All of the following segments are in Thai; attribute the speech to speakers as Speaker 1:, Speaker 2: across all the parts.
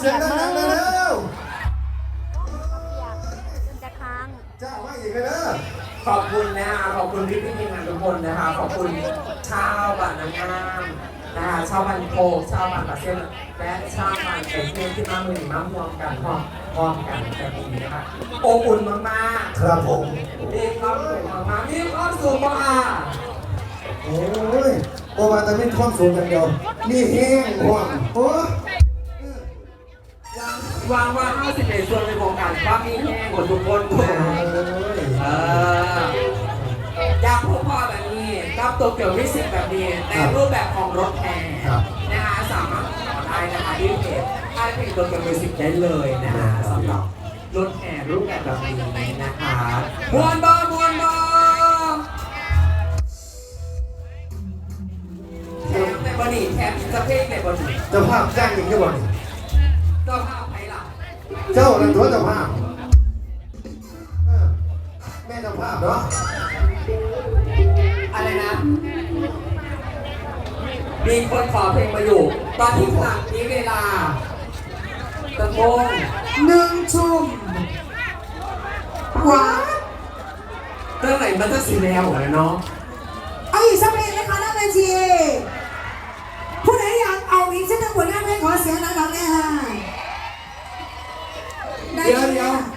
Speaker 1: เสียงดังๆเลยเร็ว
Speaker 2: จะค้าง
Speaker 1: จ้ามาอีกเลยเด้อ
Speaker 3: ขอบคุณนะคะขอบคุณพี่พี่ทีมงานทุกคนนะคะ ขอบคุณชาวบ้านนางงามนะคะชาวบ้านโคกชาวบ้านปากเส้นและชาวบ้านไก่เทียนที่มามือมาพร้อมกันพร้อมพร้อมกันแบบนี้นะคะโอบอุ่นมากๆ
Speaker 1: ครับผม
Speaker 3: มีความสุขมากๆมีความสุขมาก
Speaker 1: โอ้ยโอมาแต่ไม่ความสูงอย่างเดียวมีแห้งห่วงโอ้
Speaker 3: ๆหวังว่า51ส่วนในวงการว่ามีแห้งกว่าทุกคน
Speaker 1: โห
Speaker 3: นะเอออยากพบพ่อแบบนี้กับตัวเกี่ยววิสิตแบบนี้ในรูปแบบของรถแห่นะคะสามารถติดต่อได้นะคะที่เพจค่ายเพลงตัวเกี่ยววิสิตได้เลยนะคะสำหรับรถแห่รูปแบบแบบนี้นะคะมวนบอมวนบอแถมในบอดี้แถมอินเตอร์เพลงในบอดี้
Speaker 1: เจ้าภาพจ้างอีกกี่วัน
Speaker 3: เจ้าภาพใครล่ะ
Speaker 1: เจ้านั่นตัวเจ้าภาพเออแม่เจ้าภาพเนาะ
Speaker 3: อะไรนะ มีคนขอเพลงมาอยู่ ตอนที่ขณะนี้เวลาตะโกนหนึ่งชุ่มว้าเรื่องไหนมันจะสีแนวเหรอเนาะ
Speaker 4: เอาอีกสักเพลงไหมคะนักเวทีผู้ใดอยากเอาอีกสักหนึ่งผลงานเพลงขอเสียงดังๆเลยค่ะได้
Speaker 3: เดี๋ย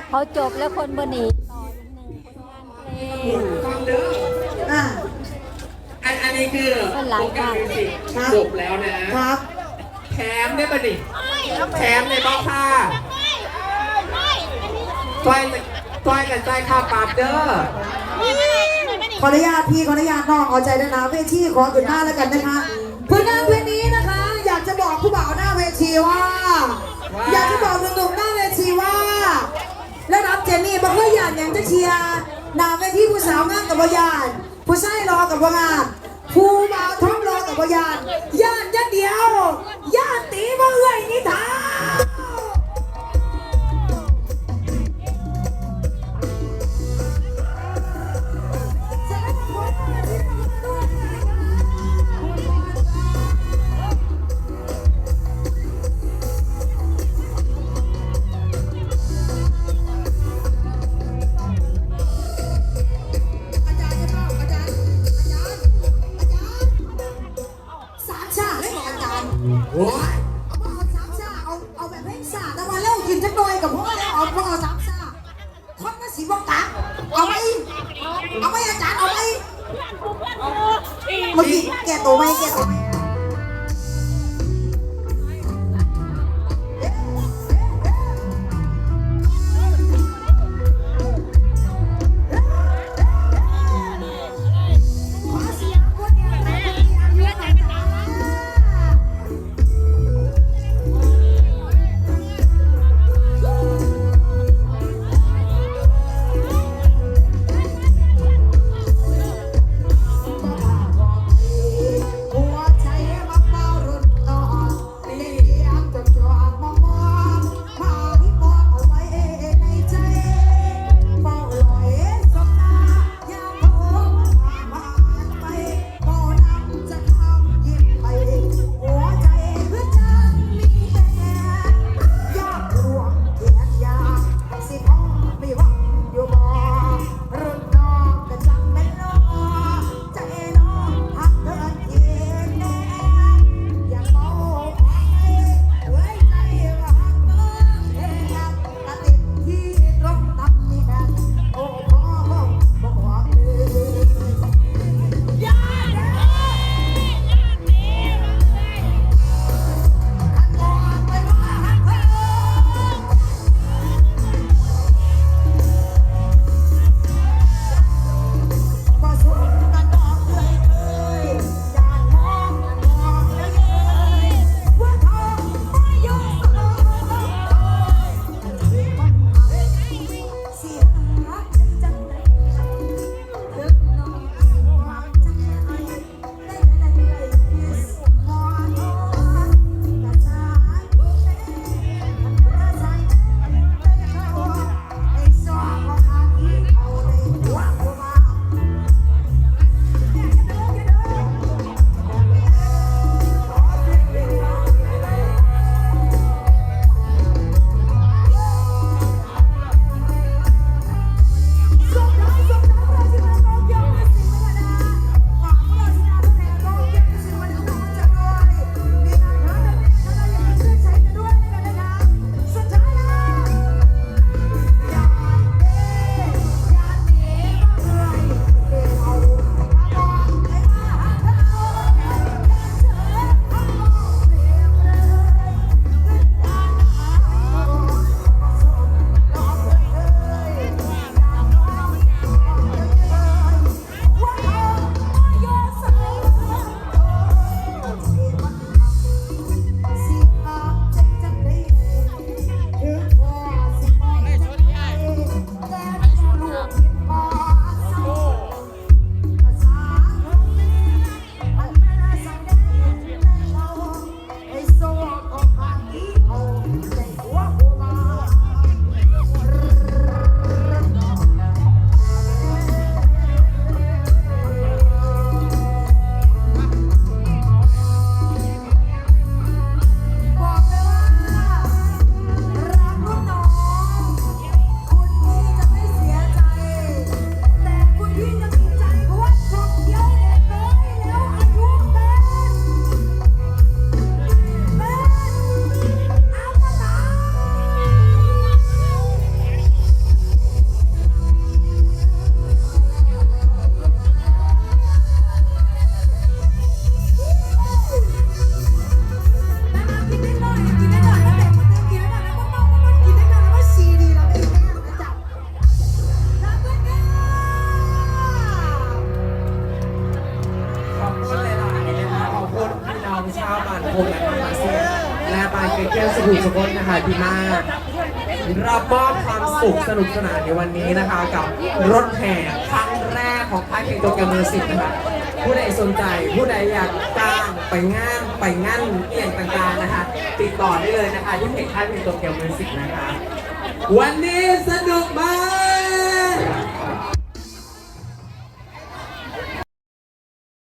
Speaker 4: ไหม
Speaker 3: เดี๋ยว
Speaker 4: คะ
Speaker 2: เขาจบแล้วคนบนหนีต่ออีกหนึ่งผลงานเพลง
Speaker 3: ฟังเด้อ
Speaker 4: อะ
Speaker 3: อันอันนี้คือ
Speaker 2: เป็นหลาย
Speaker 3: โปรแกรมมิวสิก
Speaker 4: ครับ
Speaker 3: จบแล้วนะ
Speaker 4: ครับ
Speaker 3: แถมได้ปะดิแถมในบ้าค่าต้อยต้อยกันใจค่าปรับเด้อ
Speaker 4: ขออนุญาตพี่ขออนุญาตน้องเอาใจด้วยนะเวทีขอขึ้นหน้าแล้วกันนะคะผลงานเพลงนี้นะคะ อยากจะบอกผู้บ่าวหน้าเวทีว่า กับเจนนี่บอกว่ายานอย่างจะเชียร์หน้าเวทีผู้สาวงามกับวายาน ผู้ชายรอกับวางามผู้บ่าวท้องรอกับวายานย่านยันเดียว เลยบอาจารย์
Speaker 3: โอ้ย
Speaker 4: เอาเอาสามชาเอาเอาแบบให้สาแต่ว่าเล่ากินจักหน่อยกับพ่อแล้วเอาพ่เอาสามชาคนมาสีบอกตาเอาไปเอาไปอาจารย์เอาไปมเมื่อกี้แกตัวไหมแกตัวไหม สังค
Speaker 3: มและธรรมเสียและบานเกเกียวสุขุมสุขนะคะที่มารับมอบความสุขสนุกสนานในวันนี้นะคะ กับรถแห่ครั้งแรกของค่ายเพลงโตเกียวมิวสิกนะคะผู้ใดสนใจผู้ใดอยากจ้างไปงานไปงั้นเอี่ยงต่างๆนะคะ ติดต่อได้เลยนะคะที่เพจค่ายเพลงโตเกียวมิวสิกนะคะ วันนี้สนุกมาก